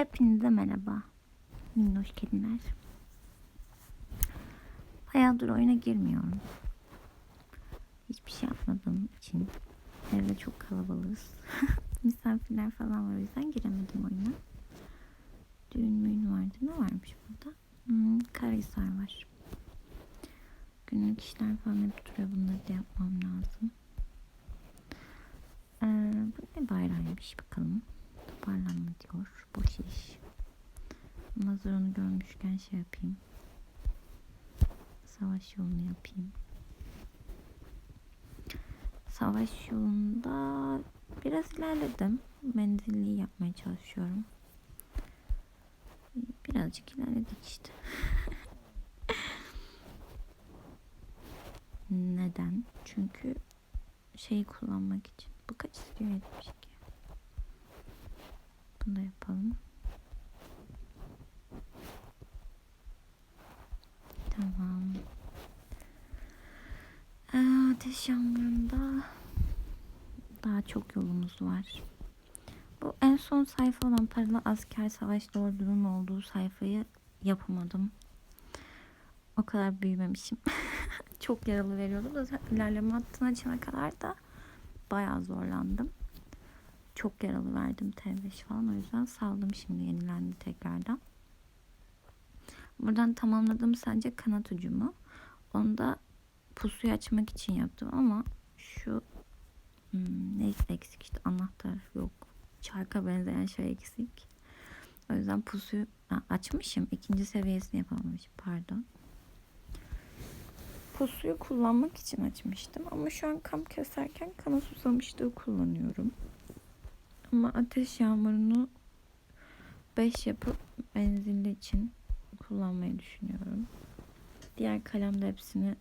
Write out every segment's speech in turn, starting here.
Hepinize merhaba. Minnoş kediler. Bayağıdır oyuna girmiyorum. Hiçbir şey yapmadığım için. Evde çok kalabalığız. Misafirler falan var o yüzden giremedim oyuna. Düğün müğün vardı. Ne varmış burada? Hmm, Karahisar var. Günlük işler falan hep duruyor. Bunları da yapmam lazım. Ee, bu ne bayrağıymış bakalım. Toparlanma diyor. Boş iş. Hazır onu görmüşken şey yapayım. Savaş yolunu yapayım. Savaş yolunda biraz ilerledim. Menzilliği yapmaya çalışıyorum. Birazcık ilerledik işte. Neden? Çünkü şeyi kullanmak için. Bu kaç istiyor etmiş? Bunu da yapalım. Tamam. Ee, ateş yangında daha çok yolumuz var. Bu en son sayfa olan paralı asker savaş ordunun olduğu sayfayı yapamadım. O kadar büyümemişim. çok yaralı veriyordu da ilerleme hattını açana kadar da bayağı zorlandım. Çok yaralı verdim T5 falan o yüzden saldım şimdi yenilendi tekrardan. Buradan tamamladığım sadece kanat ucumu. Onu da pusuyu açmak için yaptım ama şu hmm, ne eksik işte anahtar yok. Çarka benzeyen şey eksik. O yüzden pusuyu ha, açmışım. ikinci seviyesini yapamamışım. Pardon. Pusuyu kullanmak için açmıştım. Ama şu an kamp keserken kana susamışlığı kullanıyorum. Ama ateş yağmurunu 5 yapıp benzinli için kullanmayı düşünüyorum. Diğer kalemde hepsini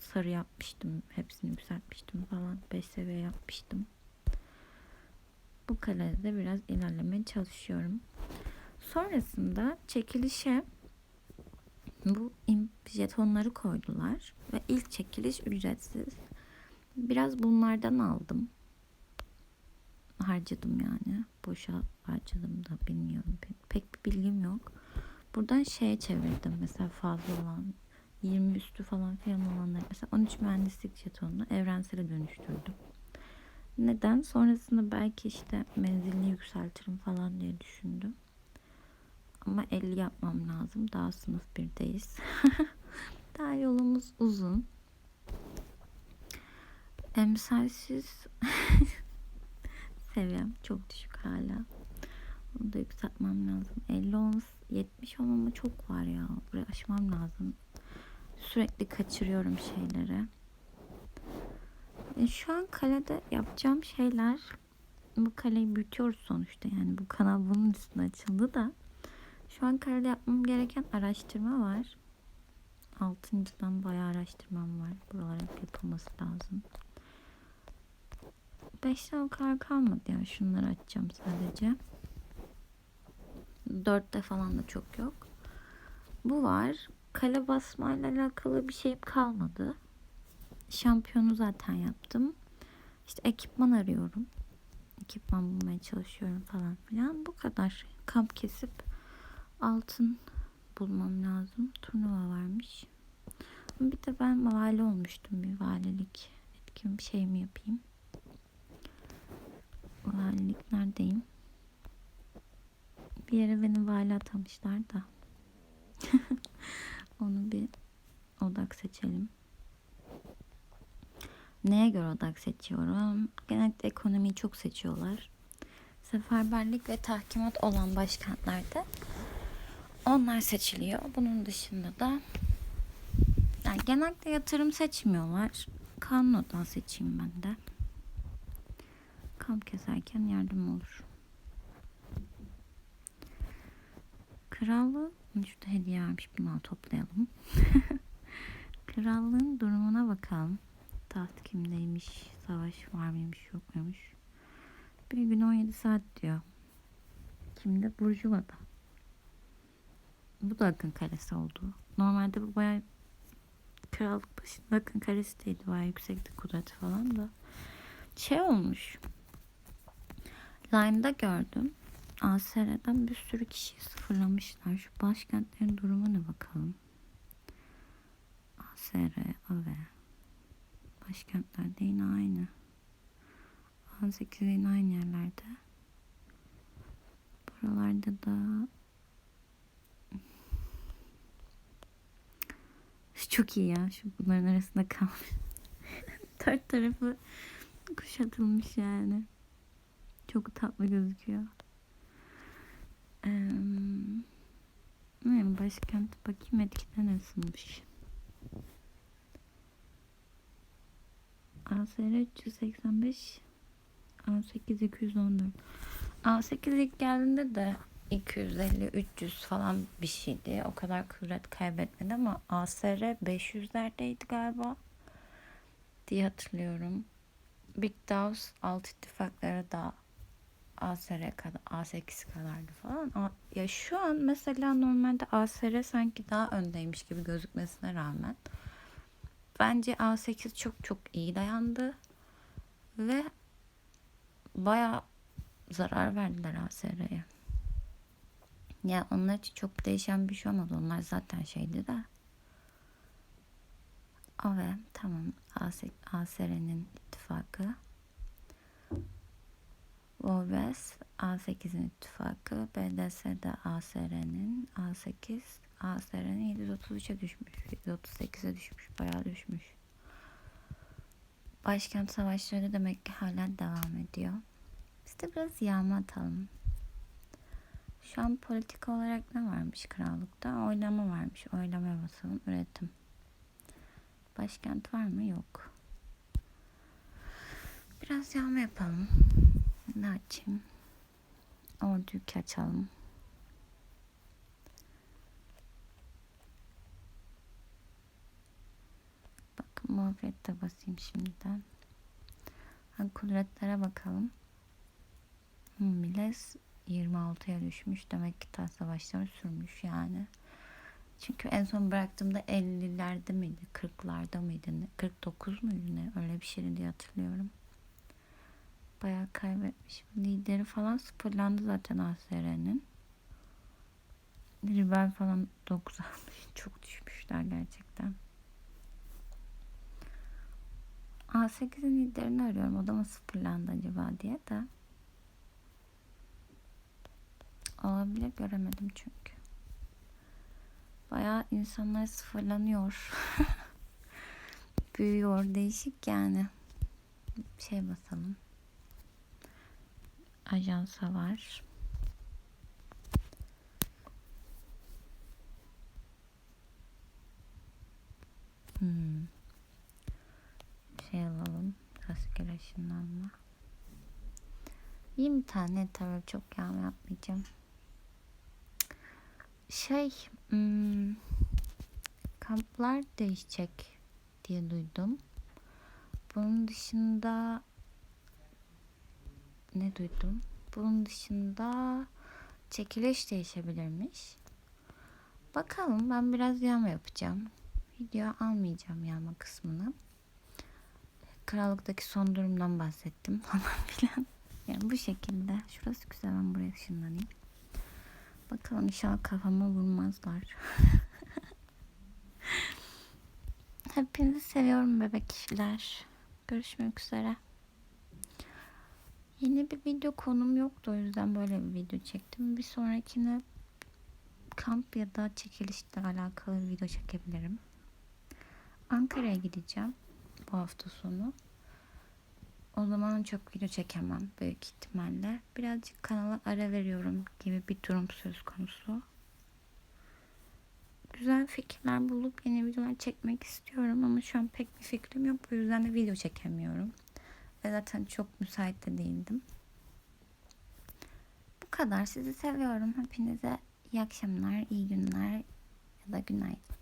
sarı yapmıştım. Hepsini yükseltmiştim falan. 5 seviye yapmıştım. Bu kalede biraz ilerlemeye çalışıyorum. Sonrasında çekilişe bu jetonları koydular. Ve ilk çekiliş ücretsiz. Biraz bunlardan aldım. Harcadım yani. Boşa harcadım da bilmiyorum. Pek, pek bir bilgim yok. Buradan şeye çevirdim mesela fazla olan 20 üstü falan filan olanları mesela 13 mühendislik jetonunu evrensele dönüştürdüm. Neden? Sonrasında belki işte menzilini yükseltirim falan diye düşündüm. Ama 50 yapmam lazım. Daha sınıf 1'deyiz. Daha yolumuz uzun. Emsalsiz seviyem çok düşük hala. Onu da yükseltmem lazım. 50 olması 70 olmama çok var ya. Buraya aşmam lazım. Sürekli kaçırıyorum şeyleri. E, şu an kalede yapacağım şeyler bu kaleyi büyütüyoruz sonuçta. Yani bu kanal bunun üstüne açıldı da şu an kalede yapmam gereken araştırma var. Altıncıdan bayağı araştırmam var. Buralar hep yapılması lazım. Beşten o kadar kalmadı ya. Şunları açacağım sadece. Dörtte falan da çok yok. Bu var. Kale basmayla alakalı bir şeyim kalmadı. Şampiyonu zaten yaptım. İşte ekipman arıyorum. Ekipman bulmaya çalışıyorum falan filan. Bu kadar. Kamp kesip altın bulmam lazım. Turnuva varmış. Bir de ben vali olmuştum. Bir valilik etkin bir şey mi yapayım? Valilik neredeyim? Bir yere beni vali atamışlar da. Onu bir odak seçelim. Neye göre odak seçiyorum? Genellikle ekonomiyi çok seçiyorlar. Seferberlik ve tahkimat olan başkentlerde onlar seçiliyor. Bunun dışında da yani genellikle yatırım seçmiyorlar. Kanun odağı seçeyim ben de. Kamp keserken yardım olur. Krallığı şurada hediye varmış bunu toplayalım. Krallığın durumuna bakalım. Taht kimdeymiş, savaş var mıymış, yok muymuş. Bir gün 17 saat diyor. Kimde? Burjuva'da. Bu da Akın Kalesi oldu. Normalde bu bayağı krallık başında Akın Kalesi değildi. Bayağı yüksekti kudreti falan da. Şey olmuş. Line'da gördüm. ASR'den bir sürü kişiyi sıfırlamışlar. Şu başkentlerin durumuna bakalım. ASR, AVE. Başkentlerde yine aynı. 18 yine aynı yerlerde. Buralarda da çok iyi ya. Şu bunların arasında kalmış. Dört tarafı kuşatılmış yani. Çok tatlı gözüküyor. Ee, başkent bakayım etkiden nasılmış. ASR 385 A8 214 A8 ilk geldiğinde de 250-300 falan bir şeydi. O kadar kuvvet kaybetmedi ama ASR 500'lerdeydi galiba diye hatırlıyorum. Big Dows alt ittifakları da ASR kadar, A8 kadardı falan. A- Ya şu an mesela normalde ASR sanki daha öndeymiş gibi gözükmesine rağmen bence A8 çok çok iyi dayandı ve baya zarar verdiler ASR'ye. Ya onlar için çok değişen bir şey olmadı. Onlar zaten şeydi de. AVE tamam ASR'nin ittifakı. Volves A8'in ittifakı. BDS'de ASR'nin A8 ASR'nin 733'e düşmüş. 738'e düşmüş. Bayağı düşmüş. Başkent savaşları demek ki hala devam ediyor. Biz de biraz yağma atalım. Şu an politika olarak ne varmış krallıkta? Oylama varmış. Oylamaya basalım. Üretim. Başkent var mı? Yok. Biraz yağma yapalım. Ne açayım? Orduyu açalım. Bakın muhabbette basayım şimdiden. Ha, kudretlere bakalım. Hmm, Miles 26'ya düşmüş. Demek ki taş savaşları sürmüş yani. Çünkü en son bıraktığımda 50'lerde miydi? 40'larda mıydı? Ne? 49 muydu ne? Öyle bir şeydi diye hatırlıyorum. Bayağı kaybetmiş. Lideri falan sıfırlandı zaten ASR'nin. Rival falan 9 almış. Çok düşmüşler gerçekten. A8'in liderini arıyorum. O da mı sıfırlandı acaba diye de. Olabilir göremedim çünkü. Bayağı insanlar sıfırlanıyor. Büyüyor. Değişik yani. Şey basalım. Ajansa var. Hmm. Şey alalım. Rastgele ışınlanma. 20 tane tabii çok yağma yapmayacağım. Şey hmm, kamplar değişecek diye duydum. Bunun dışında ne duydum? Bunun dışında çekiliş değişebilirmiş. Bakalım ben biraz yağma yapacağım. Video almayacağım yağma kısmını. Krallıktaki son durumdan bahsettim falan filan. Yani bu şekilde. Şurası güzel ben buraya ışınlanayım. Bakalım inşallah kafama vurmazlar. Hepinizi seviyorum bebek kişiler. Görüşmek üzere. Yeni bir video konum yoktu o yüzden böyle bir video çektim. Bir sonrakine kamp ya da çekilişle alakalı bir video çekebilirim. Ankara'ya gideceğim bu hafta sonu. O zaman çok video çekemem büyük ihtimalle. Birazcık kanala ara veriyorum gibi bir durum söz konusu. Güzel fikirler bulup yeni videolar çekmek istiyorum ama şu an pek bir fikrim yok. Bu yüzden de video çekemiyorum. Ve zaten çok müsait de değildim. Bu kadar. Sizi seviyorum. Hepinize iyi akşamlar, iyi günler ya da günaydın.